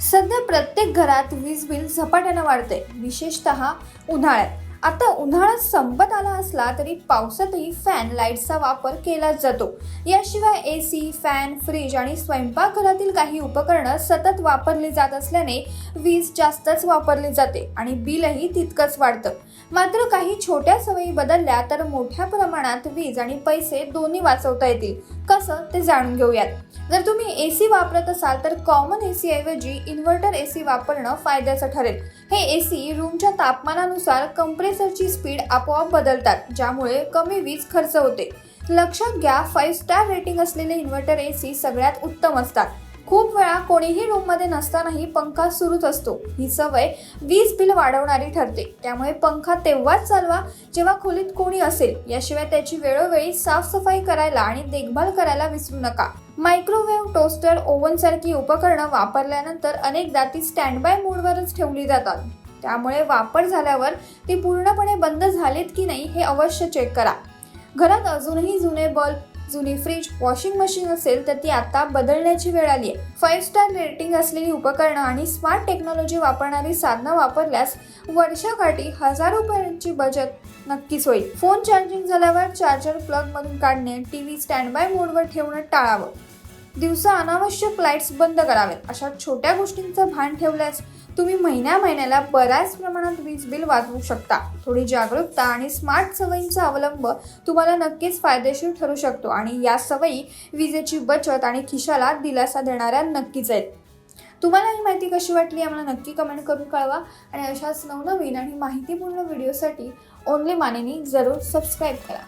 सध्या प्रत्येक घरात वीज बिल झपाट्यानं वाढते विशेषतः उन्हाळ्यात. आता उन्हाळा संपत आला असला तरी पावसातही फॅन लाईटचा वापर केलाच जातो. याशिवाय ए सी फॅन फ्रीज आणि स्वयंपाकघरातील काही उपकरणं सतत वापरली जात असल्याने वीज जास्तच वापरली जाते आणि बिलही तितकंच वाढतं. मात्र काही छोट्या सवयी बदलल्या तर मोठ्या प्रमाणात वीज आणि पैसे दोन्ही वाचवता येतील. कसं ते जाणून घेऊयात. जर तुम्ही ए सी वापरत असाल तर कॉमन ए सी ऐवजी इन्व्हर्टर ए सी वापरणं फायद्याचं ठरेल. हे ए सी रूमच्या तापमानानुसार कंप्रेसरची स्पीड आपोआप बदलतात ज्यामुळे कमी वीज खर्च होते. लक्षात घ्या फाईव्ह स्टार रेटिंग असलेले इन्व्हर्टर ए सी सगळ्यात उत्तम असतात. खूप वेळा कोणीही रूममध्ये नसतानाही पंखा सुरूच असतो. ही सवय वीज बिल वाढवणारी ठरते. त्यामुळे पंखा तेव्हाच चालवा जेव्हा खोलीत कोणी असेल. याशिवाय त्याची वेळोवेळी साफसफाई करायला आणि देखभाल करायला विसरू नका. मायक्रोवेव्ह टोस्टर ओव्हन सारखी उपकरणं वापरल्यानंतर अनेकदा ती स्टँड बाय मोडवरच ठेवली जातात. त्यामुळे वापर झाल्यावर ती पूर्णपणे बंद झालीत की नाही हे अवश्य चेक करा. घरात अजूनही जुने बल्ब जुनी फ्रीज वॉशिंग मशीन असेल तर ती आता बदलण्याची वेळ आली आहे. फाईव्ह स्टार रेटिंग असलेली उपकरणं आणि स्मार्ट टेक्नॉलॉजी वापरणारी साधनं वापरल्यास वर्षाकाठी हजारो पर्यंतची बचत नक्कीच होईल. फोन चार्जिंग झाल्यावर चार्जर प्लगमधून काढणे टीव्ही स्टँड बाय मोडवर ठेवणं टाळावं. दिवसा अनावश्यक लाईट्स बंद करावेत अशा छोट्या गोष्टींचं भान ठेवल्यास तुम्ही महिन्या महिन्याला बऱ्याच प्रमाणात वीज बिल वाचवू शकता. थोडी जागरूकता आणि स्मार्ट सवयींचा अवलंब तुम्हाला नक्कीच फायदेशीर ठरू शकतो आणि या सवयी विजेची बचत आणि खिशाला दिलासा देणाऱ्या नक्कीच आहेत. तुम्हाला ही माहिती कशी वाटली आम्हाला नक्की कमेंट करून कळवा आणि अशाच नवनवीन आणि माहितीपूर्ण व्हिडिओसाठी ओनली मानेनी जरूर सबस्क्राईब करा.